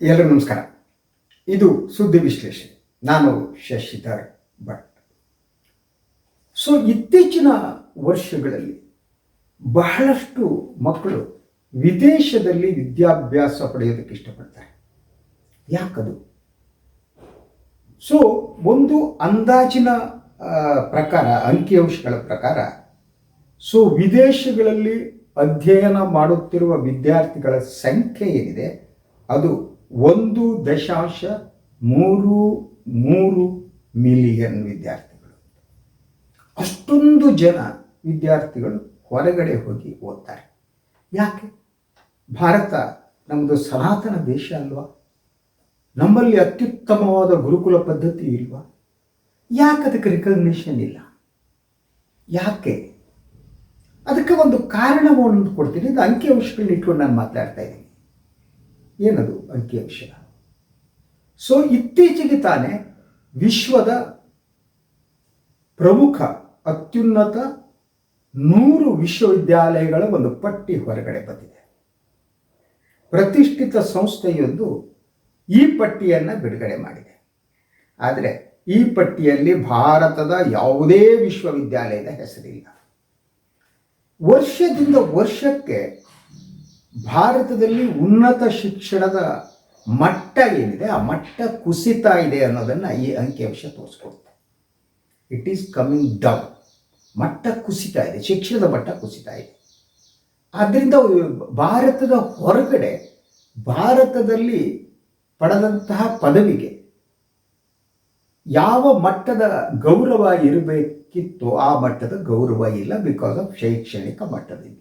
ಎಲ್ಲರಿಗೂ ನಮಸ್ಕಾರ. ಇದು ಸುದ್ದಿ ವಿಶ್ಲೇಷಣೆ. ನಾನು ಶಶಿಧರ್ ಭಟ್. ಸೊ, ಇತ್ತೀಚಿನ ವರ್ಷಗಳಲ್ಲಿ ಬಹಳಷ್ಟು ಮಕ್ಕಳು ವಿದೇಶದಲ್ಲಿ ವಿದ್ಯಾಭ್ಯಾಸ ಪಡೆಯೋದಕ್ಕೆ ಇಷ್ಟಪಡ್ತಾರೆ. ಯಾಕದು? ಸೊ, ಒಂದು ಅಂದಾಜಿನ ಪ್ರಕಾರ ಅಂಕಿಅಂಶಗಳ ಪ್ರಕಾರ, ಸೊ, ವಿದೇಶಗಳಲ್ಲಿ ಅಧ್ಯಯನ ಮಾಡುತ್ತಿರುವ ವಿದ್ಯಾರ್ಥಿಗಳ ಸಂಖ್ಯೆ ಏನಿದೆ? ಅದು ಒಂದು ದಶಾಂಶ ಮೂರು ಮೂರು ಮಿಲಿಯನ್ ವಿದ್ಯಾರ್ಥಿಗಳು. ಅಷ್ಟೊಂದು ಜನ ವಿದ್ಯಾರ್ಥಿಗಳು ಹೊರಗಡೆ ಹೋಗಿ ಓದ್ತಾರೆ. ಯಾಕೆ? ಭಾರತ ನಮ್ಮದು ಸನಾತನ ದೇಶ ಅಲ್ವಾ? ನಮ್ಮಲ್ಲಿ ಅತ್ಯುತ್ತಮವಾದ ಗುರುಕುಲ ಪದ್ಧತಿ ಇಲ್ವಾ? ಯಾಕೆ ಅದಕ್ಕೆ ರಿಕಗ್ನಿಷನ್ ಇಲ್ಲ? ಯಾಕೆ? ಅದಕ್ಕೆ ಒಂದು ಕಾರಣವನ್ನು ಕೊಡ್ತೀನಿ. ಇದು ಅಂಕಿಅಂಶಗಳನ್ನ ಇಟ್ಕೊಂಡು ನಾನು ಮಾತಾಡ್ತಾ ಇದ್ದೀನಿ. ಏನದು ಅಂಕಿಅಂಶ ಸೊ ಇತ್ತೀಚೆಗೆ ತಾನೇ ವಿಶ್ವದ ಪ್ರಮುಖ ಅತ್ಯುನ್ನತ ನೂರು ವಿಶ್ವವಿದ್ಯಾಲಯಗಳ ಒಂದು ಪಟ್ಟಿ ಹೊರಗಡೆ ಬಂದಿದೆ. ಪ್ರತಿಷ್ಠಿತ ಸಂಸ್ಥೆಯೊಂದು ಈ ಪಟ್ಟಿಯನ್ನು ಬಿಡುಗಡೆ ಮಾಡಿದೆ. ಆದರೆ ಈ ಪಟ್ಟಿಯಲ್ಲಿ ಭಾರತದ ಯಾವುದೇ ವಿಶ್ವವಿದ್ಯಾಲಯದ ಹೆಸರಿಲ್ಲ. ವರ್ಷದಿಂದ ವರ್ಷಕ್ಕೆ ಭಾರತದಲ್ಲಿ ಉನ್ನತ ಶಿಕ್ಷಣದ ಮಟ್ಟ ಏನಿದೆ, ಆ ಮಟ್ಟ ಕುಸಿತ ಇದೆ ಅನ್ನೋದನ್ನು ಈ ಅಂಕಿಅಂಶ ತೋರಿಸ್ಕೊಡುತ್ತೆ ಇಟ್ ಈಸ್ ಕಮಿಂಗ್ ಡೌನ್ ಮಟ್ಟ ಕುಸಿತ ಇದೆ, ಶಿಕ್ಷಣದ ಮಟ್ಟ ಕುಸಿತ ಇದೆ. ಆದ್ದರಿಂದ ಭಾರತದ ಹೊರಗಡೆ, ಭಾರತದಲ್ಲಿ ಪಡೆದಂತಹ ಪದವಿಗೆ ಯಾವ ಮಟ್ಟದ ಗೌರವ ಇರಬೇಕಿತ್ತು ಆ ಮಟ್ಟದ ಗೌರವ ಇಲ್ಲ ಬಿಕಾಸ್ ಆಫ್ ಶೈಕ್ಷಣಿಕ ಮಟ್ಟದಿಂದ.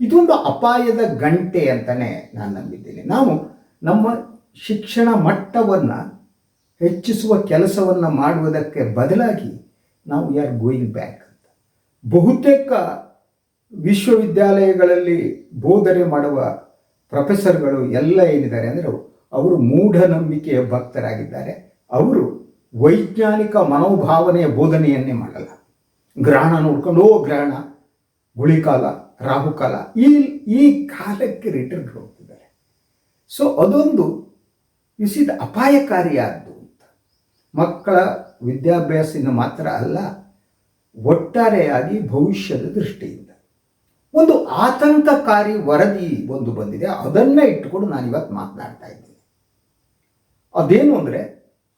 ಇದೊಂದು ಅಪಾಯದ ಗಂಟೆ ಅಂತಲೇ ನಾನು ನಂಬಿದ್ದೇನೆ. ನಾವು ನಮ್ಮ ಶಿಕ್ಷಣ ಮಟ್ಟವನ್ನು ಹೆಚ್ಚಿಸುವ ಕೆಲಸವನ್ನು ಮಾಡುವುದಕ್ಕೆ ಬದಲಾಗಿ ನಾವು ಆರ್ ಗೋಯಿಂಗ್ ಬ್ಯಾಕ್ ಅಂತ. ಬಹುತೇಕ ವಿಶ್ವವಿದ್ಯಾಲಯಗಳಲ್ಲಿ ಬೋಧನೆ ಮಾಡುವ ಪ್ರೊಫೆಸರ್ಗಳು ಎಲ್ಲ ಏನಿದ್ದಾರೆ ಅಂದರೆ ಅವರು ಮೂಢನಂಬಿಕೆಯ ಭಕ್ತರಾಗಿದ್ದಾರೆ. ಅವರು ವೈಜ್ಞಾನಿಕ ಮನೋಭಾವನೆಯ ಬೋಧನೆಯನ್ನೇ ಮಾಡಲ್ಲ. ಗ್ರಹಣ ನೋಡ್ಕೊಂಡು, ಓ ಗ್ರಹಣ, ಗುಳಿಕಾಲ ರಾಹುಕಾಲ ಈ ಈ ಕಾಲಕ್ಕೆ ರಿಟರ್ನ್ ಹೋಗ್ತಿದ್ದಾರೆ. ಸೊ ಅದೊಂದು ಇಸಿದ ಅಪಾಯಕಾರಿಯಾದ್ದು ಅಂತ. ಮಕ್ಕಳ ವಿದ್ಯಾಭ್ಯಾಸದಿಂದ ಮಾತ್ರ ಅಲ್ಲ, ಒಟ್ಟಾರೆಯಾಗಿ ಭವಿಷ್ಯದ ದೃಷ್ಟಿಯಿಂದ. ಒಂದು ಆತಂಕಕಾರಿ ವರದಿ ಒಂದು ಬಂದಿದೆ, ಅದನ್ನೇ ಇಟ್ಟುಕೊಂಡು ನಾನು ಇವತ್ತು ಮಾತನಾಡ್ತಾ ಇದ್ದೀನಿ. ಅದೇನು ಅಂದರೆ,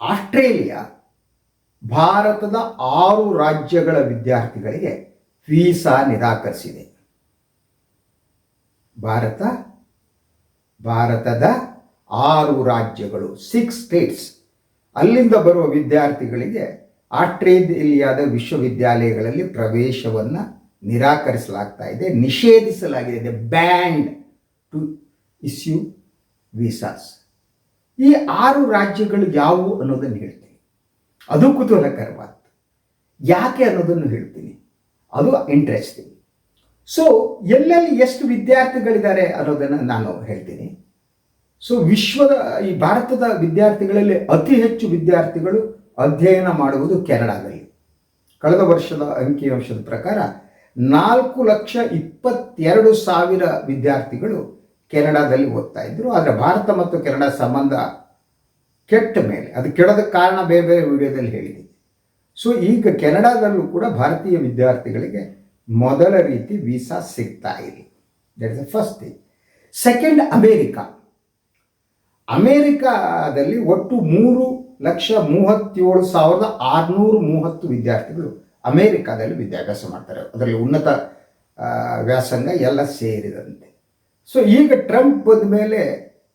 ಆಸ್ಟ್ರೇಲಿಯಾ ಭಾರತದ ಆರು ರಾಜ್ಯಗಳ ವಿದ್ಯಾರ್ಥಿಗಳಿಗೆ ವೀಸಾ ನಿರಾಕರಿಸಿದೆ. ಭಾರತ, ಭಾರತದ ಆರು ರಾಜ್ಯಗಳು ಸಿಕ್ಸ್ ಸ್ಟೇಟ್ಸ್ ಅಲ್ಲಿಂದ ಬರುವ ವಿದ್ಯಾರ್ಥಿಗಳಿಗೆ ಆಸ್ಟ್ರೇಲಿಯಾದ ವಿಶ್ವವಿದ್ಯಾಲಯಗಳಲ್ಲಿ ಪ್ರವೇಶವನ್ನು ನಿರಾಕರಿಸಲಾಗ್ತಾ ಇದೆ, ನಿಷೇಧಿಸಲಾಗಿದೆ. ಬ್ಯಾಂಡ್ ಟು ಇಸ್ಯೂ ವೀಸಾಸ್ ಈ ಆರು ರಾಜ್ಯಗಳು ಯಾವುವು ಅನ್ನೋದನ್ನು ಹೇಳ್ತೀನಿ. ಅದು ಕುತೂಹಲಕರವಾದ ಯಾಕೆ ಅನ್ನೋದನ್ನು ಹೇಳ್ತೀನಿ. ಅದು ಇಂಟ್ರೆಸ್ಟಿಂಗ್ ಸೊ ಎಲ್ಲೆಲ್ಲಿ ಎಷ್ಟು ವಿದ್ಯಾರ್ಥಿಗಳಿದ್ದಾರೆ ಅನ್ನೋದನ್ನು ನಾನು ಹೇಳ್ತೀನಿ. ಸೊ ವಿಶ್ವದ, ಈ ಭಾರತದ ವಿದ್ಯಾರ್ಥಿಗಳಲ್ಲಿ ಅತಿ ಹೆಚ್ಚು ವಿದ್ಯಾರ್ಥಿಗಳು ಅಧ್ಯಯನ ಮಾಡುವುದು ಕೆನಡಾದಲ್ಲಿ. ಕಳೆದ ವರ್ಷದ ಅಂಕಿಅಂಶದ ಪ್ರಕಾರ ನಾಲ್ಕು ಲಕ್ಷ ಇಪ್ಪತ್ತೆರಡು ಸಾವಿರ ವಿದ್ಯಾರ್ಥಿಗಳು ಕೆನಡಾದಲ್ಲಿ ಓದ್ತಾ ಇದ್ದರು ಆದರೆ ಭಾರತ ಮತ್ತು ಕೆನಡಾ ಸಂಬಂಧ ಕೆಟ್ಟ ಮೇಲೆ, ಅದು ಕೆಡದ ಕಾರಣ ಬೇರೆ ಬೇರೆ ವಿಡಿಯೋದಲ್ಲಿ ಹೇಳಿದೆ. ಸೊ ಈಗ ಕೆನಡಾದಲ್ಲೂ ಕೂಡ ಭಾರತೀಯ ವಿದ್ಯಾರ್ಥಿಗಳಿಗೆ ಮೊದಲ ರೀತಿ ವೀಸಾ ಸಿಗ್ತಾ ಇದೆ. That is the first thing second America. ಅಮೇರಿಕಾದಲ್ಲಿ ಒಟ್ಟು ಮೂರು ಲಕ್ಷ ಮೂವತ್ತೇಳು ಸಾವಿರದ ಆರುನೂರು ಮೂವತ್ತು ವಿದ್ಯಾರ್ಥಿಗಳು ಅಮೇರಿಕಾದಲ್ಲಿ ವಿದ್ಯಾಭ್ಯಾಸ ಮಾಡ್ತಾರೆ. ಅದರಲ್ಲಿ ಉನ್ನತ ವ್ಯಾಸಂಗ ಎಲ್ಲ ಸೇರಿದಂತೆ. ಸೊ ಈಗ ಟ್ರಂಪ್ ಬಂದ ಮೇಲೆ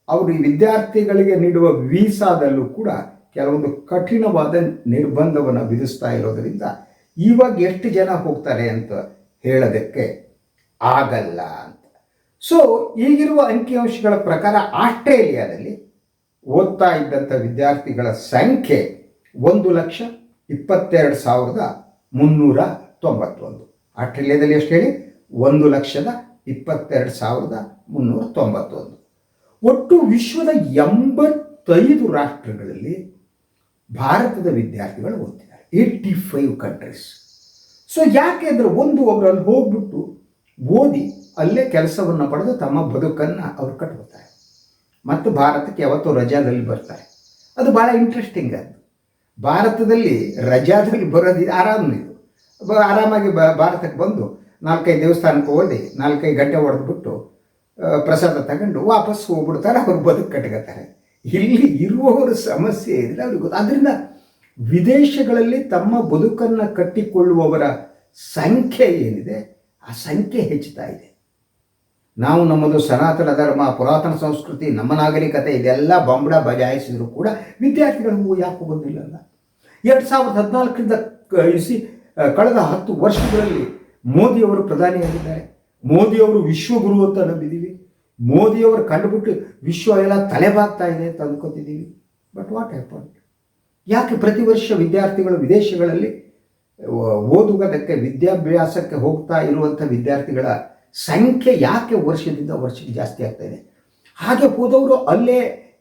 ಅವರು ಈ ವಿದ್ಯಾರ್ಥಿಗಳಿಗೆ ನೀಡುವ ವೀಸಾದಲ್ಲೂ ಕೂಡ ಕೆಲವೊಂದು ಕಠಿಣವಾದ ನಿರ್ಬಂಧವನ್ನು ವಿಧಿಸ್ತಾ ಇರೋದರಿಂದ ಇವಾಗ ಎಷ್ಟು ಜನ ಹೋಗ್ತಾರೆ ಅಂತ ಹೇಳೋದಕ್ಕೆ ಆಗಲ್ಲ ಅಂತ. ಸೊ ಈಗಿರುವ ಅಂಕಿಅಂಶಗಳ ಪ್ರಕಾರ ಆಸ್ಟ್ರೇಲಿಯಾದಲ್ಲಿ ಓದ್ತಾ ಇದ್ದಂಥ ವಿದ್ಯಾರ್ಥಿಗಳ ಸಂಖ್ಯೆ ಒಂದು ಲಕ್ಷ ಇಪ್ಪತ್ತೆರಡು ಸಾವಿರದ ಮುನ್ನೂರ ತೊಂಬತ್ತೊಂದು. ಆಸ್ಟ್ರೇಲಿಯಾದಲ್ಲಿ ಎಷ್ಟು ಹೇಳಿ, ಒಂದು ಲಕ್ಷದ ಇಪ್ಪತ್ತೆರಡು ಸಾವಿರದ ಮುನ್ನೂರ ತೊಂಬತ್ತೊಂದು. ಒಟ್ಟು ವಿಶ್ವದ ಎಂಬತ್ತೈದು ರಾಷ್ಟ್ರಗಳಲ್ಲಿ ಭಾರತದ ವಿದ್ಯಾರ್ಥಿಗಳು ಓದ್ತಿದ್ದಾರೆ. ಏಯ್ಟಿ ಫೈವ್ ಕಂಟ್ರೀಸ್ ಸೊ ಯಾಕೆ ಅಂದರೆ ಒಂದು ಒಬ್ಬರು ಅಲ್ಲಿ ಹೋಗ್ಬಿಟ್ಟು ಓದಿ ಅಲ್ಲೇ ಕೆಲಸವನ್ನು ಪಡೆದು ತಮ್ಮ ಬದುಕನ್ನು ಅವ್ರು ಕಟ್ಕೋತಾರೆ ಮತ್ತು ಭಾರತಕ್ಕೆ ಯಾವತ್ತೂ ರಜಾದಲ್ಲಿ ಬರ್ತಾರೆ. ಅದು ಭಾಳ ಇಂಟ್ರೆಸ್ಟಿಂಗ್ ಅದು ಭಾರತದಲ್ಲಿ ರಜಾದಲ್ಲಿ ಬರೋದು ಆರಾಮ ಇದು. ಬ- ಆರಾಮಾಗಿ ಬ ಭಾರತಕ್ಕೆ ಬಂದು ನಾಲ್ಕೈದು ದೇವಸ್ಥಾನಕ್ಕೆ ಓದಿ ನಾಲ್ಕೈದು ಗಂಟೆ ಹೊಡೆದ್ಬಿಟ್ಟು ಪ್ರಸಾದ ತಗೊಂಡು ವಾಪಸ್ ಹೋಗ್ಬಿಡ್ತಾರೆ, ಅವ್ರು ಬದುಕು ಕಟ್ಕೋತಾರೆ ಇಲ್ಲಿ ಇರುವವರು ಸಮಸ್ಯೆ ಇದ್ರೆ ಅವ್ರಿಗೆ ಗೊತ್ತು. ಅದರಿಂದ ವಿದೇಶಗಳಲ್ಲಿ ತಮ್ಮ ಬದುಕನ್ನು ಕಟ್ಟಿಕೊಳ್ಳುವವರ ಸಂಖ್ಯೆ ಏನಿದೆ, ಆ ಸಂಖ್ಯೆ ಹೆಚ್ಚುತ್ತಾ ಇದೆ. ನಾವು ನಮ್ಮದು ಸನಾತನ ಧರ್ಮ, ಪುರಾತನ ಸಂಸ್ಕೃತಿ, ನಮ್ಮ ನಾಗರಿಕತೆ, ಇದೆಲ್ಲ ಬಂಬಡ ಬಜಾಯಿಸಿದರೂ ಕೂಡ ವಿದ್ಯಾರ್ಥಿಗಳು ಯಾಕೆ ಬಂದಿಲ್ಲಲ್ಲ ಎರಡು ಸಾವಿರದ ಹದಿನಾಲ್ಕರಿಂದ ಇಸಿ ಕಳೆದ ಹತ್ತು ವರ್ಷಗಳಲ್ಲಿ ಮೋದಿಯವರು ಪ್ರಧಾನಿಯಾಗಿದ್ದಾರೆ. ಮೋದಿಯವರು ವಿಶ್ವಗುರು ಅಂತ ನಂಬಿದ್ದೀವಿ ಮೋದಿಯವರು ಕಂಡುಬಿಟ್ಟು ವಿಶ್ವ ಎಲ್ಲ ತಲೆಬಾಗ್ತಾ ಇದೆ ಅಂತ ಅಂದ್ಕೋತಿದ್ದೀವಿ ಬಟ್ ವಾಟ್ ಹ್ಯಾಪನ್ ಯಾಕೆ ಪ್ರತಿ ವರ್ಷ ವಿದ್ಯಾರ್ಥಿಗಳು ವಿದೇಶಗಳಲ್ಲಿ ಓದುವುದಕ್ಕೆ, ವಿದ್ಯಾಭ್ಯಾಸಕ್ಕೆ ಹೋಗ್ತಾ ಇರುವಂಥ ವಿದ್ಯಾರ್ಥಿಗಳ ಸಂಖ್ಯೆ ಯಾಕೆ ವರ್ಷದಿಂದ ವರ್ಷಕ್ಕೆ ಜಾಸ್ತಿ ಆಗ್ತಾ ಇದೆ? ಹಾಗೆ ಹೋದವರು ಅಲ್ಲೇ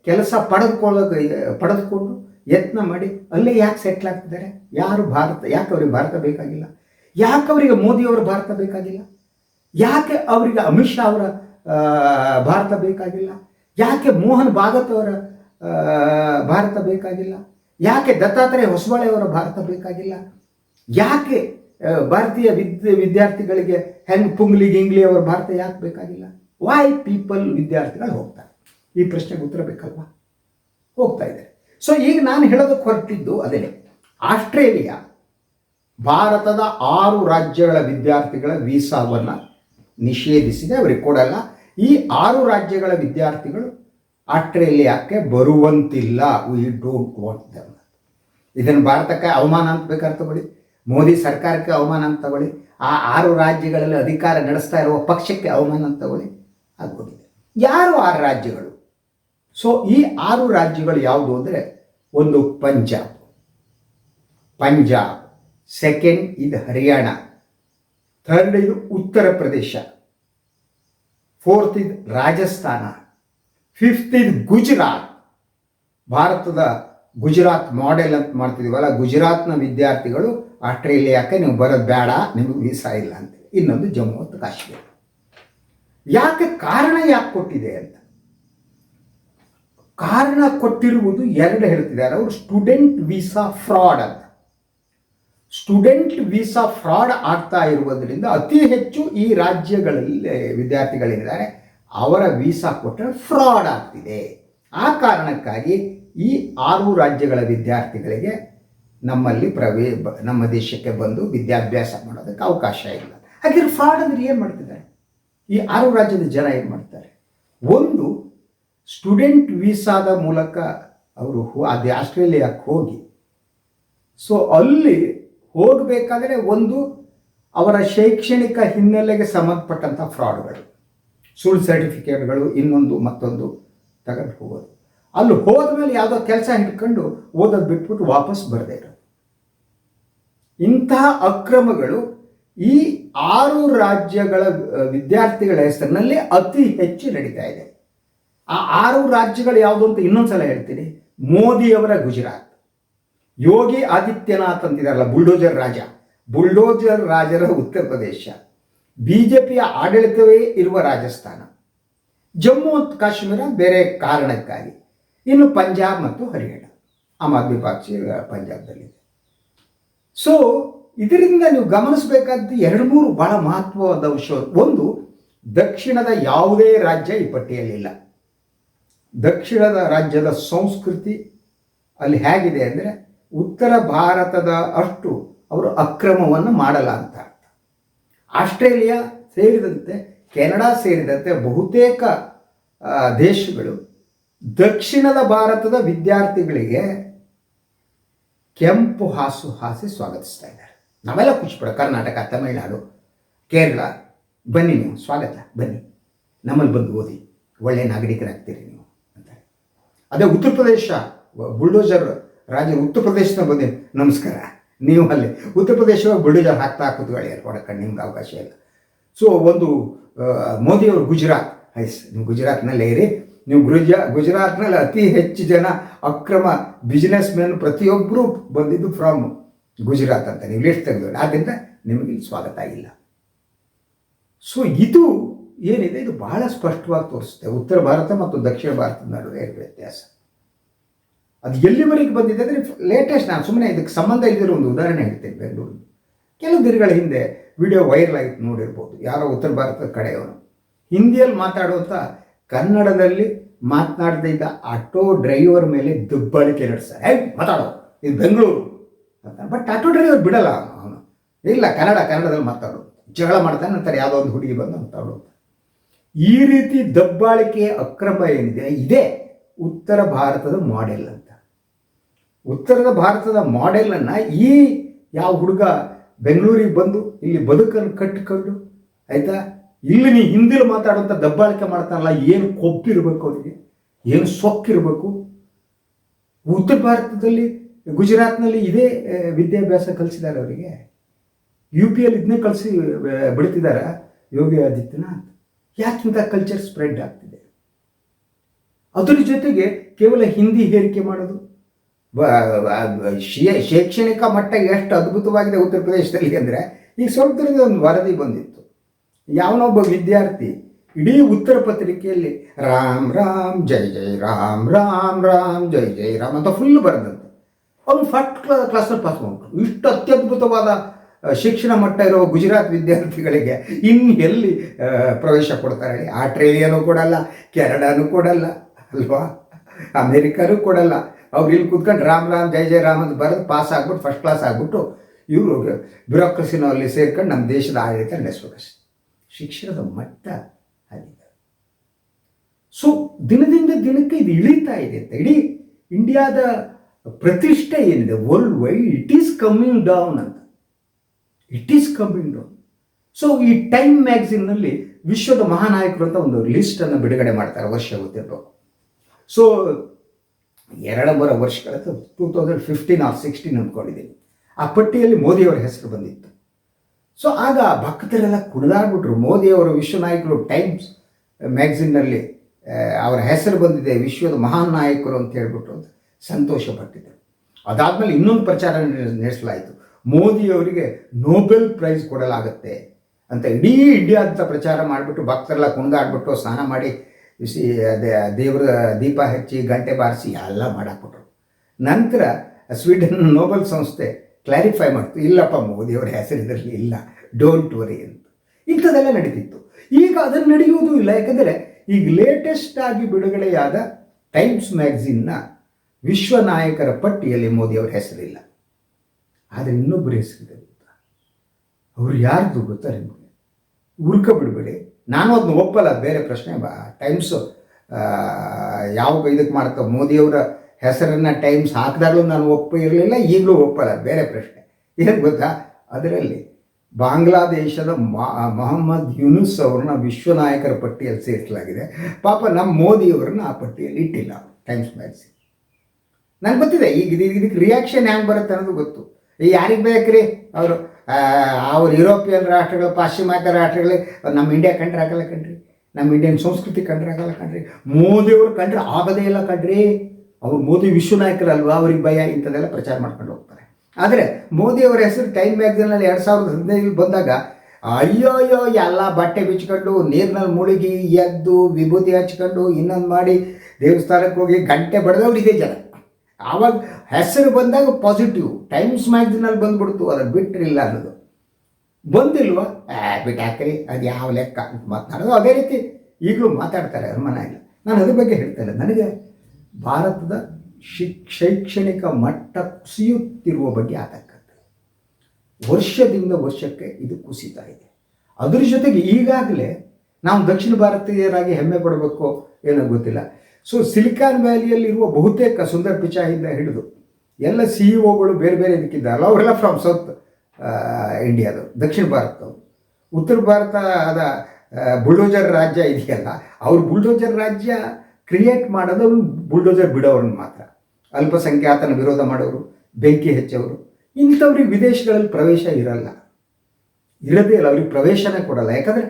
ಕೆಲಸ ಪಡೆದುಕೊಳ್ಳೋದು ಪಡೆದುಕೊಂಡು ಯತ್ನ ಮಾಡಿ ಅಲ್ಲೇ ಯಾಕೆ ಸೆಟ್ಲ್ ಆಗ್ತಿದ್ದಾರೆ? ಯಾರು ಭಾರತ, ಯಾಕೆ ಅವರಿಗೆ ಭಾರತ ಬೇಕಾಗಿಲ್ಲ? ಯಾಕೆ ಅವರಿಗೆ ಮೋದಿಯವರ ಭಾರತ ಬೇಕಾಗಿಲ್ಲ? ಯಾಕೆ ಅವರಿಗೆ ಅಮಿತ್ ಶಾ ಅವರ ಭಾರತ ಬೇಕಾಗಿಲ್ಲ? ಯಾಕೆ ಮೋಹನ್ ಭಾಗತ್ ಅವರ ಭಾರತ ಬೇಕಾಗಿಲ್ಲ? ಯಾಕೆ ದತ್ತಾತ್ರೇಯ ಹೊಸಬಾಳೆಯವರ ಭಾರತ ಬೇಕಾಗಿಲ್ಲ? ಯಾಕೆ ಭಾರತೀಯ ವಿದ್, ವಿದ್ಯಾರ್ಥಿಗಳಿಗೆ ಹೆಂಗ್ ಪುಂಗ್ಲಿ ಗಿಂಗ್ಲಿ ಅವರ ಭಾರತ ಯಾಕೆ ಬೇಕಾಗಿಲ್ಲ? ವೈ ಪೀಪಲ್ ವಿದ್ಯಾರ್ಥಿಗಳು ಹೋಗ್ತಾರೆ? ಈ ಪ್ರಶ್ನೆಗೆ ಉತ್ತರ ಬೇಕಲ್ವಾ? ಹೋಗ್ತಾ ಇದ್ದಾರೆ. ಸೊ ಈಗ ನಾನು ಹೇಳೋದಕ್ಕೆ ಹೊರಟಿದ್ದು ಅದೇ ಆಸ್ಟ್ರೇಲಿಯಾ ಭಾರತದ ಆರು ರಾಜ್ಯಗಳ ವಿದ್ಯಾರ್ಥಿಗಳ ವೀಸಾವನ್ನು ನಿಷೇಧಿಸಿದೆ, ಅವರಿಗೆ ಕೊಡಲ್ಲ. ಈ ಆರು ರಾಜ್ಯಗಳ ವಿದ್ಯಾರ್ಥಿಗಳು ಆಸ್ಟ್ರೇಲಿಯಾಕ್ಕೆ ಬರುವಂತಿಲ್ಲ. ವಿ ಡೋಂಟ್ ವಾಂಟ್ ದಮ್ ಇದನ್ನು ಭಾರತಕ್ಕೆ ಅವಮಾನ ಅಂತ ಬೇಕಾದ್ರೆ ತಗೊಳ್ಳಿ. ಮೋದಿ ಸರ್ಕಾರಕ್ಕೆ ಅವಮಾನ ಅಂತ ತಗೊಳ್ಳಿ. ಆ ಆರು ರಾಜ್ಯಗಳಲ್ಲಿ ಅಧಿಕಾರ ನಡೆಸ್ತಾ ಇರುವ ಪಕ್ಷಕ್ಕೆ ಅವಮಾನ ಅಂತ ತಗೊಳ್ಳಿ. ಆಗೋಗಿದೆ ಯಾರು ಆರು ರಾಜ್ಯಗಳು? ಸೊ ಈ ಆರು ರಾಜ್ಯಗಳು ಯಾವುದು ಅಂದರೆ ಒಂದು ಪಂಜಾಬ್. ಪಂಜಾಬ್. ಸೆಕೆಂಡ್ ಇದು ಹರಿಯಾಣ. ಥರ್ಡ್ ಇದು ಉತ್ತರ ಪ್ರದೇಶ. ಫೋರ್ತ್ ಇದು ರಾಜಸ್ಥಾನ. ಫಿಫ್ತ್ ಇದು ಗುಜರಾತ್. ಭಾರತದ ಗುಜರಾತ್ ಮಾಡೆಲ್ ಅಂತ ಮಾಡ್ತಿದ್ದೀವಲ್ಲ ಗುಜರಾತ್ನ ವಿದ್ಯಾರ್ಥಿಗಳು ಆಸ್ಟ್ರೇಲಿಯಾಕ್ಕೆ ನೀವು ಬರೋದು ಬೇಡ, ನಿಮಗೆ ವೀಸಾ ಇಲ್ಲ ಅಂತ ಇನ್ನೊಂದು ಜಮ್ಮು ಮತ್ತು ಕಾಶ್ಮೀರ. ಯಾಕೆ ಕಾರಣ ಯಾಕೆ ಕೊಟ್ಟಿದೆ ಅಂತ? ಕಾರಣ ಕೊಟ್ಟಿರುವುದು ಎರಡು ಹೇಳ್ತಿದ್ದಾರೆ. ಅವರು ಸ್ಟೂಡೆಂಟ್ ವೀಸಾ ಫ್ರಾಡ್ ಅಂತ. ಸ್ಟೂಡೆಂಟ್ ವೀಸಾ ಫ್ರಾಡ್ ಆಗ್ತಾ ಇರುವುದರಿಂದ ಅತಿ ಹೆಚ್ಚು ಈ ರಾಜ್ಯಗಳಲ್ಲಿ ವಿದ್ಯಾರ್ಥಿಗಳೇನಿದ್ದಾರೆ ಅವರ ವೀಸಾ ಕೊಟ್ಟರೆ ಫ್ರಾಡ್ ಆಗ್ತಿದೆ. ಆ ಕಾರಣಕ್ಕಾಗಿ ಈ ಆರು ರಾಜ್ಯಗಳ ವಿದ್ಯಾರ್ಥಿಗಳಿಗೆ ನಮ್ಮಲ್ಲಿ ಪ್ರವೇ ನಮ್ಮ ದೇಶಕ್ಕೆ ಬಂದು ವಿದ್ಯಾಭ್ಯಾಸ ಮಾಡೋದಕ್ಕೆ ಅವಕಾಶ ಇಲ್ಲ. ಹಾಗಿದ್ರೆ ಫ್ರಾಡ್ ಅಂದರೆ ಏನು ಮಾಡ್ತಿದ್ದಾರೆ? ಈ ಆರು ರಾಜ್ಯದ ಜನ ಏನು ಮಾಡ್ತಾರೆ? ಒಂದು, ಸ್ಟೂಡೆಂಟ್ ವೀಸಾದ ಮೂಲಕ ಅವರು ಅದೇ ಆಸ್ಟ್ರೇಲಿಯಾಕ್ಕೆ ಹೋಗಿ. ಸೊ, ಅಲ್ಲಿ ಹೋಗಬೇಕಾದ್ರೆ ಒಂದು ಅವರ ಶೈಕ್ಷಣಿಕ ಹಿನ್ನೆಲೆಗೆ ಸಂಬಂಧಪಟ್ಟಂಥ ಫ್ರಾಡ್ಗಳು. ಸುಳ್ಳು ಸರ್ಟಿಫಿಕೇಟ್ಗಳು ಇನ್ನೊಂದು ಮತ್ತೊಂದು ತಗೊಂಡು ಹೋಗೋದು. ಅಲ್ಲಿ ಹೋದ್ಮೇಲೆ ಯಾವುದೋ ಕೆಲಸ ಹಿಡ್ಕೊಂಡು ಓದೋದು ಬಿಟ್ಬಿಟ್ಟು ವಾಪಸ್ ಬರದೇ ಇರೋದು. ಇಂತಹ ಅಕ್ರಮಗಳು ಈ ಆರು ರಾಜ್ಯಗಳ ವಿದ್ಯಾರ್ಥಿಗಳ ಹೆಸರಿನಲ್ಲಿ ಅತಿ ಹೆಚ್ಚು ನಡೀತಾ ಇದೆ. ಆ ಆರು ರಾಜ್ಯಗಳು ಯಾವುದು ಅಂತ ಇನ್ನೊಂದ್ಸಲ ಹೇಳ್ತೀನಿ. ಮೋದಿಯವರ ಗುಜರಾತ್. ಯೋಗಿ ಆದಿತ್ಯನಾಥ್ ಅಂತಿದಾರಲ್ಲ, ಬುಲ್ಡೋಜರ್ ರಾಜ. ಬುಲ್ಡೋಜರ್ ರಾಜರ ಉತ್ತರ ಪ್ರದೇಶ. ಬಿಜೆಪಿಯ ಆಡಳಿತವೇ ಇರುವ ರಾಜಸ್ಥಾನ. ಜಮ್ಮು ಮತ್ತು ಕಾಶ್ಮೀರ ಬೇರೆ ಕಾರಣಕ್ಕಾಗಿ. ಇನ್ನು ಪಂಜಾಬ್ ಮತ್ತು ಹರಿಯಾಣ. ಆಮ್ ಆದ್ಮಿ ಪಕ್ಷ ಪಂಜಾಬ್ದಲ್ಲಿದೆ. ಸೊ ಇದರಿಂದ ನೀವು ಗಮನಿಸಬೇಕಾದ್ದು ಎರಡು ಮೂರು ಬಹಳ ಮಹತ್ವವಾದ ವಿಷಯ. ಒಂದು, ದಕ್ಷಿಣದ ಯಾವುದೇ ರಾಜ್ಯ ಈ ಪಟ್ಟಿಯಲ್ಲಿಲ್ಲ ದಕ್ಷಿಣದ ರಾಜ್ಯದ ಸಂಸ್ಕೃತಿ ಅಲ್ಲಿ ಹೇಗಿದೆ ಅಂದರೆ ಉತ್ತರ ಭಾರತದ ಅಷ್ಟು ಅವರು ಅಕ್ರಮವನ್ನು ಅರ್ಥ ಆಸ್ಟ್ರೇಲಿಯಾ ಸೇರಿದಂತೆ ಕೆನಡಾ ಸೇರಿದಂತೆ ಬಹುತೇಕ ದೇಶಗಳು ದಕ್ಷಿಣದ ಭಾರತದ ವಿದ್ಯಾರ್ಥಿಗಳಿಗೆ ಕೆಂಪು ಹಾಸು ಹಾಸಿ ಸ್ವಾಗತಿಸ್ತಾ ಇದ್ದಾರೆ. ನಾವೆಲ್ಲ ಖುಷಿಪಡ ಕರ್ನಾಟಕ, ತಮಿಳುನಾಡು, ಕೇರಳ, ಬನ್ನಿ ನೀವು, ಸ್ವಾಗತ, ಬನ್ನಿ. ನಮ್ಮಲ್ಲಿ ಬಂದು ಓದಿ ಒಳ್ಳೆಯ ನಾಗರಿಕರಾಗ್ತೀರಿ ನೀವು ಅಂತ ಅದೇ ಉತ್ತರ ಪ್ರದೇಶ ಬುಲ್ಡೋಜರ್ ರಾಜ್ಯ ಉತ್ತರ ಪ್ರದೇಶದ ಬಂದು ನಮಸ್ಕಾರ. ನೀವು ಅಲ್ಲಿ. ಉತ್ತರ ಪ್ರದೇಶ ಬುಲ್ಡೋಜರ್ ಹಾಕ್ತಾ ಕೂತ್ಕೊಳ್ಳಿ ಅಲ್ಲಿ ಹೊಡಕೊಂಡು ನಿಮ್ಗೆ ಅವಕಾಶ ಇಲ್ಲ. ಸೊ ಒಂದು ಮೋದಿ ಮೋದಿಯವರು ಗುಜರಾತ್ ಐಸ್ ನೀವು ಗುಜರಾತ್ನಲ್ಲೇ ಇರಿ. ನೀವು ಗುಜ ಗುಜರಾತ್ನಲ್ಲಿ ಅತಿ ಹೆಚ್ಚು ಜನ ಅಕ್ರಮ ಬಿಸ್ನೆಸ್ ಮ್ಯಾನ್ ಪ್ರತಿಯೊಬ್ಬರೂ ಬಂದಿದ್ದು ಫ್ರಮ್ ಗುಜರಾತ್ ಅಂತ. ನೀವು ಲಿಸ್ಟ್ ತೆಗೆದು ಆದ್ದರಿಂದ ನಿಮಗೆ ಸ್ವಾಗತ ಇಲ್ಲ. ಸೊ ಇದು ಏನಿದೆ? ಇದು ಬಹಳ ಸ್ಪಷ್ಟವಾಗಿ ತೋರಿಸುತ್ತೆ. ಉತ್ತರ ಭಾರತ ಮತ್ತು ದಕ್ಷಿಣ ಭಾರತದ ನಡುವೆ ವ್ಯತ್ಯಾಸ. ಅದು ಎಲ್ಲಿವರೆಗೆ ಬಂದಿದೆ ಅಂದರೆ ಲೇಟೆಸ್ಟ್ ನಾನು ಸುಮ್ಮನೆ ಇದಕ್ಕೆ ಸಂಬಂಧ ಇಲ್ಲದಿರೋ ಒಂದು ಉದಾಹರಣೆ ಹೇಳ್ತೇನೆ ಬೆಂಗಳೂರು. ಕೆಲವು ದಿನಗಳ ಹಿಂದೆ ವಿಡಿಯೋ ವೈರಲ್ ಆಗಿತ್ತು ನೋಡಿರ್ಬೋದು. ಯಾರೋ ಉತ್ತರ ಭಾರತದ ಕಡೆಯವನು ಹಿಂದಿಯಲ್ಲಿ ಮಾತಾಡುವಂಥ ಕನ್ನಡದಲ್ಲಿ ಮಾತನಾಡದೇ ಇದ್ದ ಆಟೋ ಡ್ರೈವರ್ ಮೇಲೆ ದುಬ್ಬಳಿಕೆ ನಡೆಸ್ತಾರೆ. ಹೇ ಮಾತಾಡೋ. ಇದು ಬೆಂಗಳೂರು. ಅಂತ ಬಟ್ ಆಟೋ ಡ್ರೈವರ್ ಬಿಡಲ್ಲ ಅವನು. ಇಲ್ಲ, ಕನ್ನಡ, ಕನ್ನಡದಲ್ಲಿ ಮಾತಾಡು. ಜಗಳ ಮಾಡ್ತಾನೆ, ನಂತರ ಯಾವುದೋ ಒಂದು ಹುಡುಗಿ ಬಂದು ಮಾತಾಡು ಈ ರೀತಿ ದಬ್ಬಾಳಿಕೆ ಅಕ್ರಮ ಏನಿದೆ? ಇದೇ. ಉತ್ತರ ಭಾರತದ ಮಾಡೆಲ್ ಅಂತ ಉತ್ತರದ ಭಾರತದ ಮಾಡೆಲನ್ನು ಈ ಯಾವ ಹುಡುಗ ಬೆಂಗಳೂರಿಗೆ ಬಂದು ಇಲ್ಲಿ ಬದುಕನ್ನು ಕಟ್ಟಿಕೊಂಡು, ಆಯಿತಾ? ಇಲ್ಲಿ ನೀ ಹಿಂದಿಲಿ ಮಾತಾಡುವಂಥ ದಬ್ಬಾಳಿಕೆ ಮಾಡ್ತಾನಲ್ಲ, ಏನು ಕೊಬ್ಬಿರಬೇಕು ಅವರಿಗೆ ಏನು ಸೊಕ್ಕಿರಬೇಕು ಉತ್ತರ ಭಾರತದಲ್ಲಿ, ಗುಜರಾತ್ನಲ್ಲಿ ಇದೇ ವಿದ್ಯಾಭ್ಯಾಸ ಕಲಿಸಿದ್ದಾರೆ ಅವರಿಗೆ. ಯು ಪಿಯಲ್ಲಿ ಇದನ್ನೇ ಕಲಿಸಿ ಬಿಡ್ತಿದ್ದಾರೆ ಯೋಗಿ ಆದಿತ್ಯನಾಥ್? ಯಾಕಿಂತ ಕಲ್ಚರ್ ಸ್ಪ್ರೆಡ್ ಆಗ್ತಿದೆ? ಅದರ ಜೊತೆಗೆ ಕೇವಲ ಹಿಂದಿ ಹೇರಿಕೆ ಮಾಡೋದು? ಶೈಕ್ಷಣಿಕ ಮಟ್ಟ ಎಷ್ಟು ಅದ್ಭುತವಾಗಿದೆ ಉತ್ತರ ಪ್ರದೇಶದಲ್ಲಿ ಅಂದರೆ ಈಗ ಸ್ವಲ್ಪ ದಿನದ ಒಂದು ವರದಿ ಬಂದಿತ್ತು. ಯಾವನೊಬ್ಬ ವಿದ್ಯಾರ್ಥಿ ಇಡೀ ಉತ್ತರ ಪತ್ರಿಕೆಯಲ್ಲಿ ರಾಮ್ ರಾಮ್ ಜೈ ಜೈ ರಾಮ್ ರಾಮ್ ರಾಮ್ ಜೈ ಜೈ ರಾಮ್ ಅಂತ ಫುಲ್ ಬರೆದಂತೆ. ಅವನು ಫಸ್ಟ್ ಕ್ಲಾಸ್ ಕ್ಲಾಸಲ್ಲಿ ಪಾಸ್ ಮಾಡ್ಬಿಟ್ಟು ಇಷ್ಟು ಅತ್ಯದ್ಭುತವಾದ ಶಿಕ್ಷಣ ಮಟ್ಟ ಇರುವ ಗುಜರಾತ್ ವಿದ್ಯಾರ್ಥಿಗಳಿಗೆ ಇನ್ನು ಎಲ್ಲಿ ಪ್ರವೇಶ ಕೊಡ್ತಾರೆ ಆಸ್ಟ್ರೇಲಿಯಾನೂ ಕೊಡಲ್ಲ, ಕೆನಡಾನೂ ಕೊಡಲ್ಲ, ಅಲ್ವಾ? ಅಮೇರಿಕಾನು ಕೊಡಲ್ಲ. ಅವ್ರು ಇಲ್ಲಿ ಕೂತ್ಕೊಂಡು ರಾಮ್ ರಾಮ್, ಜೈ ಜೈ ರಾಮ್ ಅಂತ ಬರೆದು ಪಾಸ್ ಆಗ್ಬಿಟ್ಟು ಫಸ್ಟ್ ಕ್ಲಾಸ್ ಆಗ್ಬಿಟ್ಟು ಇವರು ಬ್ಯೂರೋಕ್ರಸಿನಲ್ಲಿ ಸೇರ್ಕೊಂಡು ನಮ್ಮ ದೇಶದ ಆಡಳಿತ ನಡೆಸ್ಬೇಕು ಅಷ್ಟೆ. ಶಿಕ್ಷಣದ ಮಟ್ಟ ಆಗಿದೆ ಸೊ ದಿನದಿಂದ ದಿನಕ್ಕೆ ಇದು ಇಳಿತಾ ಇದೆ ಅಂತ. ಇಡೀ ಇಂಡಿಯಾದ ಪ್ರತಿಷ್ಠೆ ಏನಿದೆ? World wide it is coming down ಅಂತ. It is coming down so ಈ ಟೈಮ್ ಮ್ಯಾಗ್ಝಿನ್ನಲ್ಲಿ ವಿಶ್ವದ ಮಹಾನಾಯಕರು ಅಂತ ಒಂದು ಲಿಸ್ಟನ್ನು ಬಿಡುಗಡೆ ಮಾಡ್ತಾರೆ ವರ್ಷ ಗೊತ್ತಿರಬೇಕು ಸೊ ಎರಡು ಮೂರು ವರ್ಷಗಳ two thousand fifteen or sixteen ಅಂದ್ಕೊಂಡಿದ್ದೀನಿ. ಆ ಪಟ್ಟಿಯಲ್ಲಿ ಮೋದಿಯವರ ಹೆಸರು ಬಂದಿತ್ತು. ಸೊ ಆಗ ಭಕ್ತರೆಲ್ಲ ಕುಣಿದಾಡ್ಬಿಟ್ರು. ಮೋದಿಯವರು ವಿಶ್ವ ನಾಯಕರು ಟೈಮ್ಸ್ ಮ್ಯಾಗ್ಝಿನ್ನಲ್ಲಿ ಅವರ ಹೆಸರು ಬಂದಿದೆ. ವಿಶ್ವದ ಮಹಾನ್ ನಾಯಕರು ಅಂತ ಹೇಳ್ಬಿಟ್ಟು ಅಂತ ಸಂತೋಷ ಪಟ್ಟಿದ್ದರು ಅದಾದಮೇಲೆ ಇನ್ನೊಂದು ಪ್ರಚಾರ ನಡೆಸ್- ನಡೆಸಲಾಯಿತು. ಮೋದಿಯವರಿಗೆ ನೋಬೆಲ್ ಪ್ರೈಸ್ ಕೊಡಲಾಗುತ್ತೆ ಅಂತ ಇಡೀ ಅಂತ ಪ್ರಚಾರ ಮಾಡಿಬಿಟ್ಟು ಭಕ್ತರೆಲ್ಲ ಕುಣಿದಾಡ್ಬಿಟ್ಟು ಸ್ನಾನ ಮಾಡಿ ಬಿಸಿ ಅದೇ ದೇವರ ದೀಪ ಹಚ್ಚಿ, ಗಂಟೆ ಬಾರಿಸಿ ಎಲ್ಲ ಮಾಡಾಕ್ಬಿಟ್ರು. ನಂತರ ಸ್ವೀಡನ್ ನೋಬಲ್ ಸಂಸ್ಥೆ ಕ್ಲಾರಿಫೈ ಮಾಡ್ತು, ಇಲ್ಲಪ್ಪ ಮೋದಿಯವರ ಇದರಲ್ಲಿ ಇಲ್ಲ, ಡೋಂಟ್ ವರಿ ಅಂತ. ಇಂಥದ್ದೆಲ್ಲ ನಡೀತಿತ್ತು. ಈಗ ಅದನ್ನು ನಡೆಯುವುದೂ ಇಲ್ಲ, ಯಾಕಂದರೆ ಈಗ ಲೇಟೆಸ್ಟ್ ಆಗಿ ಬಿಡುಗಡೆಯಾದ ಟೈಮ್ಸ್ ಮ್ಯಾಗ್ಝಿನ್ನ ವಿಶ್ವ ನಾಯಕರ ಪಟ್ಟಿಯಲ್ಲಿ ಮೋದಿಯವರ ಹೆಸರಿಲ್ಲ. ಆದರೆ ಇನ್ನೊಬ್ಬರ ಹೆಸರಿದೆ ಗೊತ್ತಾ ಅವ್ರು ಯಾರ್ದು ಗೊತ್ತಾ ನಿಮಗೆ? ಉರ್ಕ ಬಿಡಬೇಡಿ ನಾನು ಅದನ್ನ ಒಪ್ಪಲ್ಲ, ಬೇರೆ ಪ್ರಶ್ನೆ ಬಾ. ಟೈಮ್ಸು ಯಾವ ಇದಕ್ಕೆ ಮಾಡ್ತಾವೆ ಮೋದಿಯವರ ಹೆಸರನ್ನು ಟೈಮ್ಸ್ ಹಾಕಿದಾಗಲೂ ನಾನು ಒಪ್ಪ ಇರಲಿಲ್ಲ, ಈಗಲೂ ಒಪ್ಪಲ್ಲ, ಬೇರೆ ಪ್ರಶ್ನೆ. ಏನು ಗೊತ್ತಾ? ಅದರಲ್ಲಿ ಬಾಂಗ್ಲಾದೇಶದ ಮೊಹಮ್ಮದ್ ಯುನುಸ್ ಅವ್ರನ್ನ ವಿಶ್ವ ನಾಯಕರ ಪಟ್ಟಿಯಲ್ಲಿ ಸೇರಿಸಲಾಗಿದೆ. ಪಾಪ ನಮ್ಮ ಮೋದಿಯವ್ರನ್ನ ಆ ಪಟ್ಟಿಯಲ್ಲಿ ಇಟ್ಟಿಲ್ಲ ಟೈಮ್ಸ್ ಮ್ಯಾಗ್ಝಿನ್ ನನಗೆ ಗೊತ್ತಿದೆ, ಈಗ ಇದು, ಇದಕ್ಕೆ ರಿಯಾಕ್ಷನ್ ಹ್ಯಾಂಗೆ ಬರುತ್ತೆ ಅನ್ನೋದು ಗೊತ್ತು. ಯಾರಿಗೆ ಬೇಕ್ರಿ ಅವರು? ಅವ್ರು ಯುರೋಪಿಯನ್ ರಾಷ್ಟ್ರಗಳು, ಪಾಶ್ಚಿಮಾತ್ಯ ರಾಷ್ಟ್ರಗಳಿಗೆ ನಮ್ಮ ಇಂಡಿಯಾ ಕಂಡ್ರೆ ಆಗಲ್ಲ ಕಣ್ರಿ. ನಮ್ಮ ಇಂಡಿಯನ್ ಸಂಸ್ಕೃತಿ ಕಂಡ್ರೆ ಆಗಲ್ಲ ಕಣ್ರಿ. ಮೋದಿಯವ್ರು ಕಂಡ್ರೆ ಆಗದೇ ಇಲ್ಲ ಕಣ್ರಿ. ಅವ್ರು ಮೋದಿ ವಿಶ್ವ ನಾಯಕರಲ್ವಾ? ಅವ್ರಿಗೆ ಭಯ ಇಂಥದ್ದೆಲ್ಲ ಪ್ರಚಾರ ಮಾಡ್ಕೊಂಡು ಹೋಗ್ತಾರೆ. ಆದರೆ ಮೋದಿಯವರ ಹೆಸರು ಟೈಮ್ ಮ್ಯಾಗ್ಝಿನಲ್ಲಿ ಎರಡು ಸಾವಿರದ ಹದಿನೈದು ಬಂದಾಗ ಅಯ್ಯೋ ಅಯ್ಯೋ ಎಲ್ಲ ಬಟ್ಟೆ ಬಿಚ್ಕೊಂಡು, ನೀರಿನಲ್ಲಿ ಮುಳುಗಿ, ಎದ್ದು, ವಿಭೂತಿ ಹಚ್ಕೊಂಡು, ಇನ್ನೊಂದು ಮಾಡಿ ದೇವಸ್ಥಾನಕ್ಕೆ ಹೋಗಿ ಗಂಟೆ ಬಡ್ದವ್ರು ಇದೇ ಜನ. ಆವಾಗ ಹೆಸರು ಬಂದಾಗ ಪಾಸಿಟಿವ್ ಟೈಮ್ಸ್ ಮ್ಯಾಗ್ಝಿನಲ್ಲಿ ಬಂದ್ಬಿಡ್ತು, ಅದನ್ನು ಬಿಟ್ಟಿರಲಿಲ್ಲ ಅನ್ನೋದು. ಬಂದಿಲ್ವಾ? ಆ ಬಿಟ್ಟು ಹಾಕ್ರಿ, ಅದು ಯಾವ ಲೆಕ್ಕ? ಅಂತ ಮಾತನಾಡೋದು ಅದೇ ರೀತಿ ಈಗಲೂ ಮಾತಾಡ್ತಾರೆ ಅನುಮಾನ ಇಲ್ಲ ನಾನು ಅದ್ರ ಬಗ್ಗೆ ಹೇಳ್ತಾ ಇಲ್ಲ. ನನಗೆ ಭಾರತದ ಶಿಕ್, ಶೈಕ್ಷಣಿಕ ಮಟ್ಟ ಕುಸಿಯುತ್ತಿರುವ ಬಗ್ಗೆ ಆತಂಕ ವರ್ಷದಿಂದ ವರ್ಷಕ್ಕೆ ಇದು ಕುಸಿತಾ ಇದೆ. ಅದ್ರ ಜೊತೆಗೆ ಈಗಾಗಲೇ ನಾವು ದಕ್ಷಿಣ ಭಾರತೀಯರಾಗಿ ಹೆಮ್ಮೆ ಪಡಬೇಕು ಏನೋ ಗೊತ್ತಿಲ್ಲ. ಸೊ ಸಿಲಿಕಾನ್ ವ್ಯಾಲಿಯಲ್ಲಿರುವ ಬಹುತೇಕ ಸುಂದರ್ ಪಿಚಾಯಿಂದ ಹಿಡಿದು ಎಲ್ಲ ಸಿ ಇ ಒಗಳು ಬೇರೆ ಬೇರೆ ಇದಕ್ಕಿದ್ದಾರಲ್ಲ ಅವರೆಲ್ಲ ಫ್ರಮ್ ಸೌತ್ ಇಂಡಿಯಾದವರು ದಕ್ಷಿಣ ಭಾರತದವರು ಉತ್ತರ ಭಾರತದ ಬುಲ್ಡೋಜರ್ ರಾಜ್ಯ ಇದೆಯಲ್ಲ, ಅವ್ರು ಬುಲ್ಡೋಜರ್ ರಾಜ್ಯ ಕ್ರಿಯೇಟ್ ಮಾಡೋದು ಬುಲ್ಡೋಜರ್ ಬಿಡೋರನ್ನ ಮಾತ್ರ. ಅಲ್ಪಸಂಖ್ಯಾತನ ವಿರೋಧ ಮಾಡೋರು, ಬೆಂಕಿ ಹೆಚ್ಚವರು ಇಂಥವ್ರಿಗೆ ವಿದೇಶಗಳಲ್ಲಿ ಪ್ರವೇಶ ಇರಲ್ಲ. ಇರೋದೇ ಇಲ್ಲ, ಅವ್ರಿಗೆ ಪ್ರವೇಶನೇ ಕೊಡಲ್ಲ. ಯಾಕಂದರೆ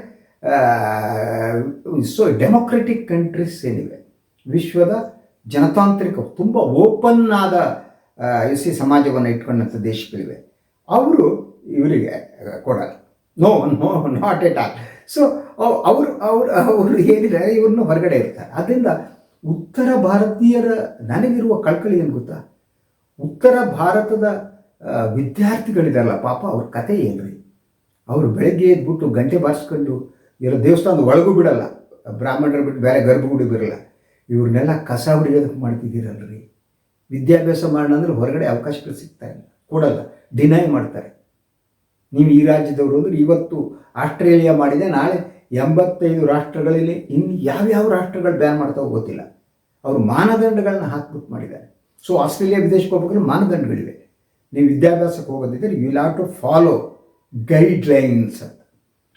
ಸೊ ಡೆಮೊಕ್ರೆಟಿಕ್ ಕಂಟ್ರೀಸ್ ಏನಿವೆ ವಿಶ್ವದ ಜನತಾಂತ್ರಿಕ, ತುಂಬ ಓಪನ್ ಆದ ಸಿ ಸಮಾಜವನ್ನು ಇಟ್ಕೊಂಡಂಥ ದೇಶಗಳಿವೆ. ಅವರು ಇವರಿಗೆ ಕೊಡಲ್ಲ. No no not at all so ಅವ್- ಅವರು ಅವರು ಅವರು ಏನಿಲ್ಲ ಇವ್ರನ್ನ ಹೊರಗಡೆ ಇರ್ತಾರೆ ಅದರಿಂದ ಉತ್ತರ ಭಾರತೀಯರ, ನನಗಿರುವ ಕಳ್ಕಳಿ ಏನು ಗೊತ್ತಾ? ಉತ್ತರ ಭಾರತದ ವಿದ್ಯಾರ್ಥಿಗಳಿದಾರಲ್ಲ, ಪಾಪ ಅವ್ರ ಕತೆ ಏನ್ರಿ? ಅವರು ಬೆಳಗ್ಗೆ ಎದ್ಬಿಟ್ಟು ಗಂಟೆ ಬಾರಿಸ್ಕೊಂಡು ಇರೋ ದೇವಸ್ಥಾನದ ಒಳಗೂ ಬಿಡಲ್ಲ. ಬ್ರಾಹ್ಮಣರು ಬಿಟ್ಟು ಬೇರೆ ಗರ್ಭಗುಡಿ ಬಿರಲ್ಲ ಇವ್ರನ್ನೆಲ್ಲ ಕಸ ಹೊಡಿಯೋದಕ್ಕೆ ಮಾಡ್ತಿದ್ದೀರಲ್ರಿ? ವಿದ್ಯಾಭ್ಯಾಸ ಮಾಡೋಣ ಅಂದ್ರೆ ಹೊರಗಡೆ ಅವಕಾಶಗಳು ಸಿಗ್ತಾ ಇಲ್ಲ. ಕೊಡಲ್ಲ ಡಿನೈ ಮಾಡ್ತಾರೆ. ನೀವು ಈ ರಾಜ್ಯದವರು ಅಂದ್ರೆ ಇವತ್ತು ಆಸ್ಟ್ರೇಲಿಯಾ ಮಾಡಿದೆ, ನಾಳೆ ಎಂಬತ್ತೈದು ರಾಷ್ಟ್ರಗಳಲ್ಲಿ ಇನ್ನು ಯಾವ್ಯಾವ ರಾಷ್ಟ್ರಗಳು ಬ್ಯಾನ್ ಮಾಡ್ತಾವೋ ಗೊತ್ತಿಲ್ಲ. ಅವರು ಮಾನದಂಡಗಳನ್ನ ಹಾಕ್ಬಿಟ್ಟು ಮಾಡಿದ್ದಾರೆ. ಸೊ ಆಸ್ಟ್ರೇಲಿಯಾ ವಿದೇಶಕ್ಕೆ ಹೋಗ್ಬೇಕಾದ್ರೆ ಮಾನದಂಡಗಳಿವೆ. ನೀವು ವಿದ್ಯಾಭ್ಯಾಸಕ್ಕೆ ಹೋಗೋದಿದ್ದರೆ you will have to follow guidelines ಅಂತ.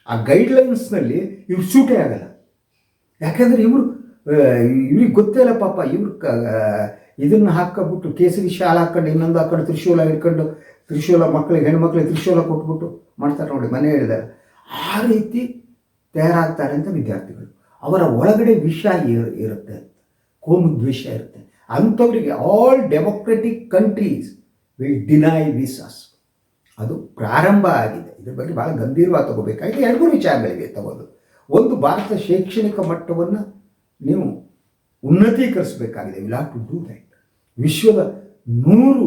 ಆ ಗೈಡ್ಲೈನ್ಸ್ನಲ್ಲಿ ಇವ್ರು ಸೂಟೇ ಆಗಲ್ಲ. ಯಾಕಂದರೆ ಇವರು ಇವ್ರಿಗೆ ಗೊತ್ತೇ ಇಲ್ಲ ಪಾಪ ಇವ್ರ ಇದನ್ನು ಹಾಕಬಿಟ್ಟು ಕೇಸರಿ ಶಾಲೆ ಹಾಕೊಂಡು, ಇನ್ನೊಂದು ಹಾಕೊಂಡು ತ್ರಿಶೂಲ ಹಿಡ್ಕೊಂಡು ತ್ರಿಶೂಲ ಮಕ್ಕಳಿಗೆ ಹೆಣ್ಮಕ್ಳಿಗೆ ತ್ರಿಶೂಲ ಕೊಟ್ಬಿಟ್ಟು ಮಾಡ್ತಾರೆ ನೋಡಿ, ಮನೆ ಹೇಳಿದ್ದಾರೆ ಆ ರೀತಿ ತಯಾರಾಗ್ತಾರೆ ಅಂತ ವಿದ್ಯಾರ್ಥಿಗಳು. ಅವರ ಒಳಗಡೆ ವಿಷ ಇರ್- ಇರುತ್ತೆ, ಕೋಮು ದ್ವೇಷ ಇರುತ್ತೆ. ಅಂಥವರಿಗೆ all democratic countries will deny visas ಅದು ಪ್ರಾರಂಭ ಆಗಿದೆ. ಇದ್ರ ಬಗ್ಗೆ ಭಾಳ ಗಂಭೀರವಾಗಿ ತಗೋಬೇಕಾಗಿದೆ. ಎರಡು ಮೂರು ವಿಚಾರಗಳಿವೆ ತಗೋದು. ಒಂದು ಭಾರತ ಶೈಕ್ಷಣಿಕ ಮಟ್ಟವನ್ನು ನೀವು ಉನ್ನತೀಕರಿಸಬೇಕಾಗಿದೆ. Will have to do that ವಿಶ್ವದ ನೂರು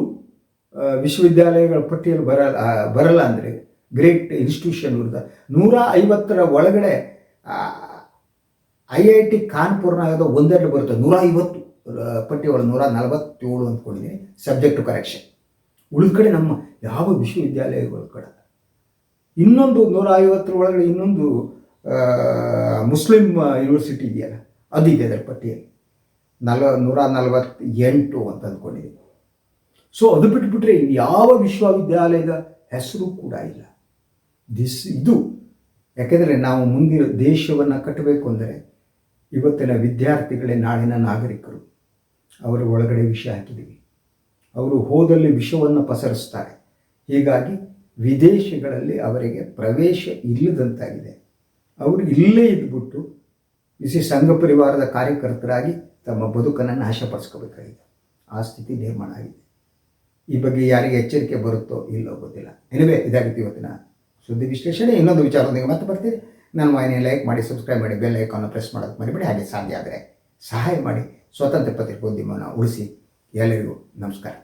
ವಿಶ್ವವಿದ್ಯಾಲಯಗಳ ಪಟ್ಟಿಯಲ್ಲಿ ಬರಲ್ಲ ಬರಲ್ಲ ಅಂದರೆ ಗ್ರೇಟ್ ಇನ್ಸ್ಟಿಟ್ಯೂಷನ್ ವಿರುದ್ಧ ನೂರ ಐವತ್ತರ ಒಳಗಡೆ ಐ ಐ ಟಿ ಕಾನ್ಪುರ್ನಾಗದ ಒಂದೆರಡು ಬರುತ್ತೆ. ನೂರ ಐವತ್ತು ಪಟ್ಟಿ ಒಳಗೆ ನೂರ ನಲವತ್ತೇಳು ಅಂದ್ಕೊಂಡಿದ್ದೀನಿ. ಸಬ್ಜೆಕ್ಟ್ ಕರೆಕ್ಷನ್ ಉಳಿದ ಕಡೆ ನಮ್ಮ ಯಾವ ವಿಶ್ವವಿದ್ಯಾಲಯಗಳು ಕಡೆ. ಇನ್ನೊಂದು ನೂರ ಐವತ್ತರ ಒಳಗಡೆ ಇನ್ನೊಂದು ಮುಸ್ಲಿಂ ಯೂನಿವರ್ಸಿಟಿ ಇದೆಯಲ್ಲ. ಅದು ಇದೆ ಅದರ ಪಟ್ಟಿಯಲ್ಲಿ. ನಲ ನೂರ ನಲವತ್ತೆಂಟು ಅಂತ ಅಂದ್ಕೊಂಡಿದೆ ಸೊ ಅದು ಬಿಟ್ಬಿಟ್ರೆ ಯಾವ ವಿಶ್ವವಿದ್ಯಾಲಯದ ಹೆಸರು ಕೂಡ ಇಲ್ಲ. ದಿಸ್ ಇದು, ಯಾಕೆಂದರೆ ನಾವು ಮುಂದಿನ ದೇಶವನ್ನು ಕಟ್ಟಬೇಕು ಅಂದರೆ ಇವತ್ತಿನ ವಿದ್ಯಾರ್ಥಿಗಳೇ ನಾಳಿನ ನಾಗರಿಕರು. ಅವರ ಒಳಗಡೆ ವಿಷ ಹಾಕಿದ್ದೀವಿ. ಅವರು ಹೋದಲ್ಲಿ ವಿಷವನ್ನು ಪಸರಿಸ್ತಾರೆ. ಹೀಗಾಗಿ ವಿದೇಶಗಳಲ್ಲಿ ಅವರಿಗೆ ಪ್ರವೇಶ ಇಲ್ಲದಂತಾಗಿದೆ. ಅವರು ಇಲ್ಲೇ ಇದ್ಬಿಟ್ಟು ಬಿಸಿ ಸಂಘ ಪರಿವಾರದ ಕಾರ್ಯಕರ್ತರಾಗಿ ತಮ್ಮ ಬದುಕನ್ನು ನಾಶಪಡಿಸ್ಕೋಬೇಕಾಗಿದೆ. ಆ ಸ್ಥಿತಿ ನಿರ್ಮಾಣ ಆಗಿದೆ. ಈ ಬಗ್ಗೆ ಯಾರಿಗೆ ಎಚ್ಚರಿಕೆ ಬರುತ್ತೋ ಇಲ್ಲೋ ಗೊತ್ತಿಲ್ಲ. ಎನಿವೆ ಇದಾಗಿತ್ತು ಇವತ್ತಿನ ಸುದ್ದಿ ವಿಶ್ಲೇಷಣೆ. ಇನ್ನೊಂದು ವಿಚಾರದೊಂದಿಗೆ ಮತ್ತೆ ಬರ್ತೀರಿ. ನಾನು ವಾಹಿನಿ ಲೈಕ್ ಮಾಡಿ ಸಬ್ಸ್ಕ್ರೈಬ್ ಮಾಡಿ ಬೆಲ್ ಐಕಾನ್ ಪ್ರೆಸ್ ಮಾಡೋದು ಮರಿಬೇಡಿ. ಹಾಗೆ ಸಾಧ್ಯ ಆದರೆ ಸಹಾಯ ಮಾಡಿ. ಸ್ವತಂತ್ರ ಪತ್ರಿಕೋದ್ಯಮವನ್ನು ಉಳಿಸಿ. ಎಲ್ಲರಿಗೂ ನಮಸ್ಕಾರ.